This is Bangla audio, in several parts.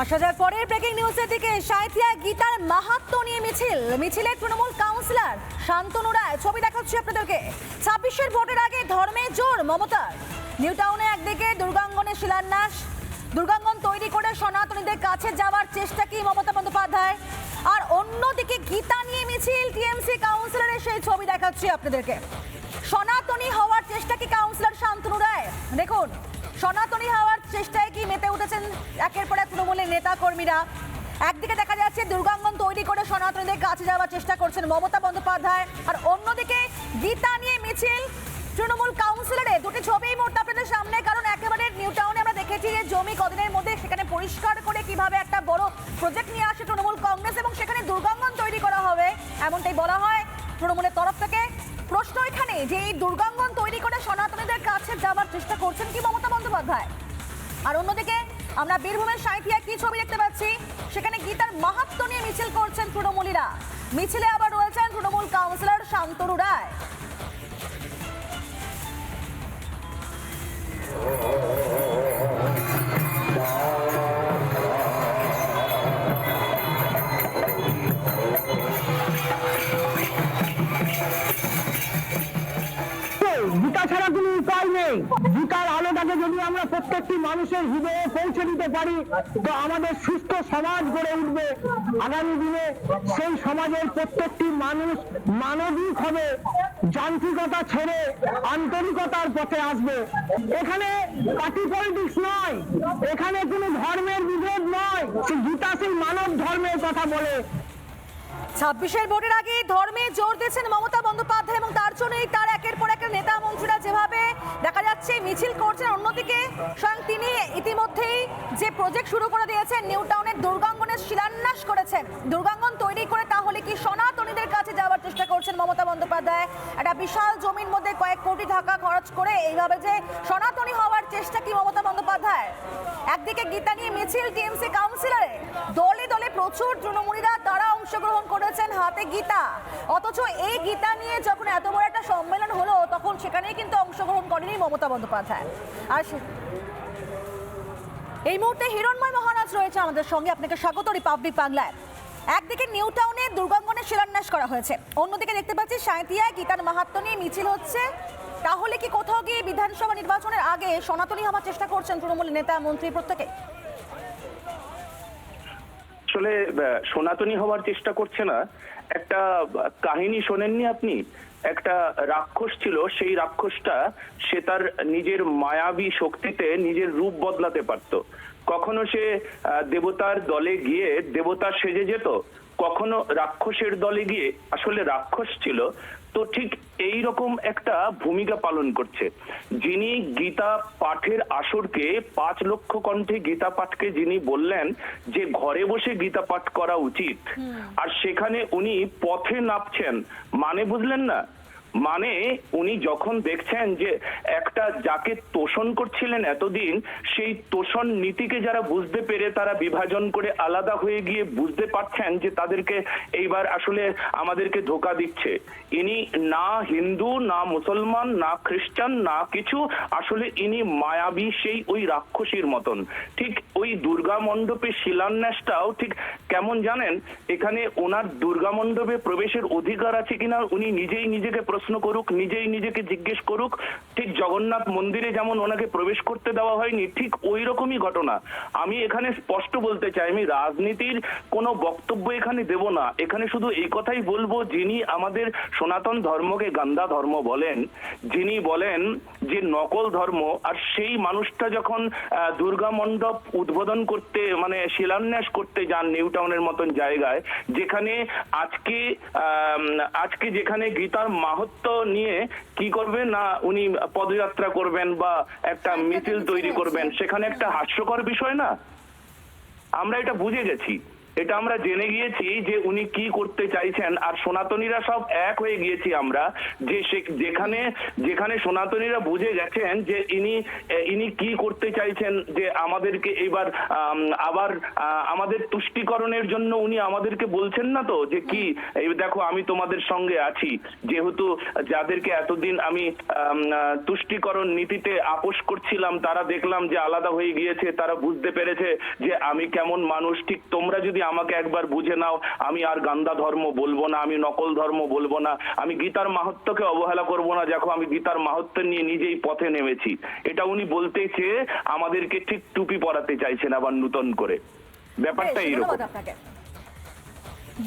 আসা যাক পরের ব্রেকিং নিউজের দিকে। সাঁইথিয়া গীতার মাহাত্ম নিয়ে মিছিল। মিছিলে তৃণমূল কাউন্সিলর শান্তনু রায় ছবি দেখাচ্ছি আপনাদেরকে। ছাব্বিশের ভোটের আগে ধর্মে জোর মমতার। নিউ টাউনে একদিকে দুর্গাঙ্গনের শিলান্যাস। দুর্গাঙ্গন তৈরি করে সনাতনীদের কাছে যাওয়ার চেষ্টা কি মমতা বন্দ্যোপাধ্যায়? আর অন্যদিকে গীতা নিয়ে মিছিল, টিএমসি কাউন্সিলরের সেই ছবি দেখাচ্ছি আপনাদেরকে। সনাতনী হওয়ার চেষ্টা কি কাউন্সিলর শান্তনু রায়? দেখুন, সনাতনী হওয়ার চেষ্টায় কি মেতে উঠেছেন একের পর এক তৃণমূলের নেতা কর্মীরা একদিকে দেখা যাচ্ছে দুর্গাঙ্গন তৈরি করে সনাতনীদের কাছে যাওয়ার চেষ্টা করছেন মমতা বন্দ্যোপাধ্যায়, আর অন্যদিকে গীতা নিয়ে মিছিল। তৃণমূল কাউন্সিলরে দুটি ছবি এই মুহূর্তে আপনাদের সামনে, কারণ একেবারে নিউ টাউনে আমরা দেখেছি যে জমি কদিনের মধ্যে সেখানে পরিষ্কার করে কীভাবে একটা বড় প্রজেক্ট নিয়ে আসে তৃণমূল কংগ্রেস এবং সেখানে দুর্গাঙ্গন তৈরি করা হবে, এমনটাই বলা হয় তৃণমূলের তরফ থেকে। প্রশ্ন এখানে, যে এই দুর্গাঙ্গন তৈরি করে সনাতনীদের কাছে যাওয়ার চেষ্টা করছেন কি মমতা বন্দ্যোপাধ্যায়? আর অন্যদিকে আমরা বীরভূমের সাঁথিয়া কি ছবি দেখতে পাচ্ছি? সেখানে গীতার মাহাত্ম নিয়ে মিছিল করছেন তৃণমূলীরা। মিছিলে আবার রয়েছেন তৃণমূল কাউন্সিলর শান্তরু রায়। আমরা প্রত্যেকটি মানুষের হৃদয়ে পৌঁছে দিতে পারি তো আমাদের সুস্থ সমাজ গড়ে উঠবে। আগামী দিনে সেই সমাজের প্রত্যেকটি মানুষ মানবিক হবে যান্ত্রিকতা ছেড়ে আন্তরিকতার পথে আসবে। এখানে পার্টি পলিটিক্স নয়, এখানে কোনো ধর্মের বিভেদ নয়, সে গীতা সেই মানব ধর্মের কথা বলে। ছাব্বিশের ভোটের আগে ধর্মে জোর দিয়েছেন মমতা বন্দ্যোপাধ্যায় এবং তার জন্যই তার মিছিল করছেন, অন্যদিকে স্বয়ং তিনি ইতিমধ্যেই যে প্রজেক্ট শুরু করে দিয়েছেন নিউ টাউনের দুর্গাঙ্গনের শিলান্যাস করেছেন। দুর্গাঙ্গন তৈরি করে তাহলে কি সনাতনীদের কাছে যাওয়ার চেষ্টা করছেন মমতা বন্দ্যোপাধ্যায়? একটা বিশাল জমির মধ্যে কয়েক কোটি টাকা খরচ করে এইভাবে যে সনাতনী হওয়ার চেষ্টা কি মমতা বন্দ্যোপাধ্যায় একদিকে গীতা নিয়ে মিছিল, টিএমসি কাউন্সিলরে প্রচুর তৃণমূলীরা তারা অংশগ্রহণ করেছেন হাতে গীতা। অথচ এই গীতা নিয়ে যখন এত বড় একটা সম্মেলন হলো, তখন সেখানেই কিন্তু অংশগ্রহণ করেনি মমতা বন্দ্যোপাধ্যায়। আর এই মুহূর্তে হিরণময় মহারাজ রয়েছে আমাদের সঙ্গে। আপনাকে স্বাগত রিপাবলিক বাংলায়। একদিকে নিউ টাউনে দুর্গাঙ্গনের শিলান্যাস করা হয়েছে। অন্যদিকে দেখতে পাচ্ছি সাঁইতিয়ায় গীতার মাহাত্ম নিয়ে মিছিল হচ্ছে। তাহলে কি কোথাও গিয়ে বিধানসভা নির্বাচনের আগে সনাতনী হওয়ার চেষ্টা করছেন তৃণমূল নেতা মন্ত্রী প্রত্যেকে? আসলে সনাতনী হওয়ার চেষ্টা করছে না। একটা কাহিনী শোনেননি আপনি? একটা রাক্ষস ছিল, সেই রাক্ষসটা সে তার নিজের মায়াবী শক্তিতে নিজের রূপ বদলাতে পারত। কখনো সে দেবতার দলে গিয়ে দেবতা সেজে যেত? কখনো রাক্ষসের দলে গিয়ে আসলে রাক্ষস ছিল তো ঠিক এই রকম একটা ভূমিকা পালন করছে। যিনি গীতা পাঠের আসরকে পাঁচ লক্ষ কণ্ঠে গীতা পাঠকে যিনি বললেন যে ঘরে বসে গীতা পাঠ করা উচিত। আর সেখানে উনি পথে নাপছেন মানে বুঝলেন না? মানে উনি যখন দেখছেন যে একটা যাকে তোষণ করছিলেন এতদিন, সেই তোষণ নীতিকে যারা বুঝতে পেরে তারা বিভাজন করে আলাদা হয়ে গিয়ে বুঝতে পারছেন যে তাদেরকে এইবার আসলে আমাদেরকে ধোকা দিচ্ছে। ইনি না হিন্দু, না মুসলমান, না খ্রিস্টান, না কিছু, আসলে ইনি মায়াবী সেই ওই রাক্ষসীর মতন। ঠিক ওই দুর্গা মণ্ডপে শিলান্যাসটাও ঠিক কেমন জানেন? এখানে ওনার দুর্গা মণ্ডপে প্রবেশের অধিকার আছে কিনা উনি নিজেই নিজেকে প্রশ্ন করুক, নিজেই নিজেকে জিজ্ঞেস করুক, ঠিক জগন্নাথ মন্দিরে যেমন ওনাকে প্রবেশ করতে দেওয়া হয়নি, ঠিক ওই রকমই ঘটনা। আমি এখানে স্পষ্ট বলতে চাই, আমি রাজনীতির কোনো বক্তব্য এখানে দেব না। এখানে শুধু এই কথাই বলব, যিনি আমাদের সনাতন ধর্মকে গান্দা ধর্ম বলেন, যিনি বলেন যে নকল ধর্ম, আর সেই মানুষটা যখন দুর্গা মণ্ডপ উদ্বোধন করতে মানে শিলান্যাস করতে যান নিউ টাউনের মতন জায়গায়, যেখানে আজকে আজকে যেখানে গীতার মাহাত্ম নিয়ে কি করবেন? না উনি পদযাত্রা করবেন বা একটা মিছিল তৈরি করবেন? সেখানে একটা হাস্যকর বিষয় না? আমরা এটা বুঝে গেছি। এটা আমরা জেনে গিয়েছি যে উনি কি করতে চাইছেন। আর সনাতনীরা সব এক হয়ে গিয়েছি আমরা যে যেখানে যেখানে সনাতনীরা বুঝে গেছেন যে ইনি ইনি কি করতে চাইছেন যে আমাদেরকে এবার আবার আমাদের তুষ্টিকরণের জন্য উনি আমাদেরকে বলছেন না তো যে কি? এই দেখো, আমি তোমাদের সঙ্গে আছি। যেহেতু যাদেরকে এতদিন আমি তুষ্টিকরণ নীতিতে আপোষ করছিলাম, তারা দেখলাম যে আলাদা হয়ে গিয়েছে, তারা বুঝতে পেরেছে যে আমি কেমন মানুষ, ঠিক তোমরা যদি আমাকে একবার বুঝে নাও আমি আর গান্দা ধর্ম বলব না আমি নকল ধর্ম বলব না আমি গীতার মাহাত্মকে অবহেলা করব না। দেখো আমি গীতার মাহাত্ম নিয়ে নিজেই পথে নেমেছি। এটা উনি বলতে চেয়ে আমাদেরকে ঠিক টুপি পরাতে চাইছেন আবার নূতন করে। ব্যাপারটা এইরকম।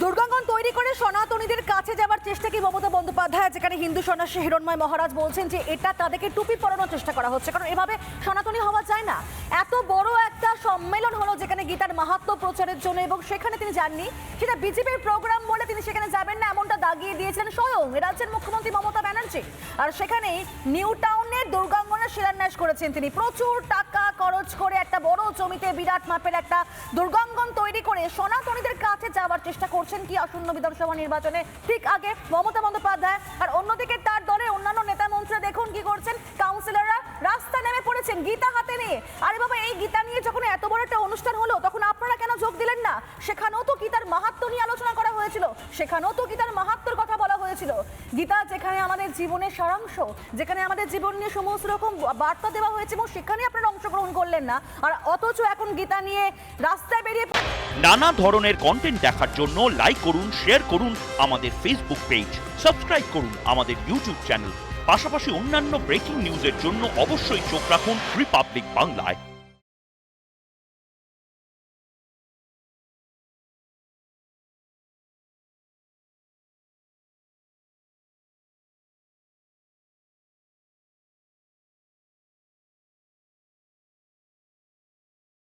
দুর্গাঙ্গন তৈরি করে সনাতনীদের কাছে যাওয়ার চেষ্টা কি মমতা বন্দ্যোপাধ্যায়? যেখানে হিন্দু সন্ন্যাসী হিরণময় মহারাজ বলছেন যে এটা তাদেরকে টুপি পরানোর চেষ্টা করা হচ্ছে। কারণ এভাবে সনাতনী হওয়া যায় না। এত বড় একটা সম্মেলন হলো যেখানে গীতার মাহাত্ম প্রচারের জন্য এবং সেখানে তিনি যাননি। সেটা বিজেপির প্রোগ্রাম বলে তিনি সেখানে যাবেন না, এমনটা দাগিয়ে দিয়েছেন স্বয়ং। রাজ্যের মুখ্যমন্ত্রী মমতা ব্যানার্জি। আর সেখানে নিউ টাউনের দুর্গাঙ্গনের শিলান্যাস করেছেন তিনি। প্রচুর টাকা খরচ করে একটা বড় জমিতে বিরাট মাপের একটা দুর্গাঙ্গন তৈরি করে সনাতনীদের কাছে যাওয়ার চেষ্টা করছেন কি আসন্ন বিধানসভা নির্বাচনে। ঠিক আগে মমতা বন্দ্যোপাধ্যায় আর অন্যদিকে তার দলের অন্যান্য নেতা মন্ত্রী দেখুন কি করছেন। কাউন্সিলররা রাস্তা নেমে পড়েছেন গীতা হাতে নিয়ে। আরে বাবা, এই গীতা নিয়ে যখন এত বড় একটা অনুষ্ঠান হলো তখন আপনারা কেন যোগ দিলেন না সেখানেও তো গীতার মাহাত্ম নিয়ে আলোচনা করা হয়েছিল সেখানেও তো গীতার মাহাত্মর কথা বলা হয়েছিল। গীতা যেখানে আমাদের জীবনের সারাংশ, যেখানে আমাদের জীবন নিয়ে সমস্ত রকম বার্তা দেওয়া হয়েছে এবং সেখানে আপনারা অংশগ্রহণ করলেন না। আর অথচ এখন গীতা নিয়ে রাস্তায় বেরিয়ে নানা ধরনের কন্টেন্ট দেখার জন্য লাইক করুন শেয়ার করুন আমাদের ফেসবুক পেজ সাবস্ক্রাইব করুন আমাদের ইউটিউব চ্যানেল পাশাপাশি অন্যান্য ব্রেকিং নিউজের জন্য অবশ্যই চোখ রাখুন রিপাবলিক বাংলায়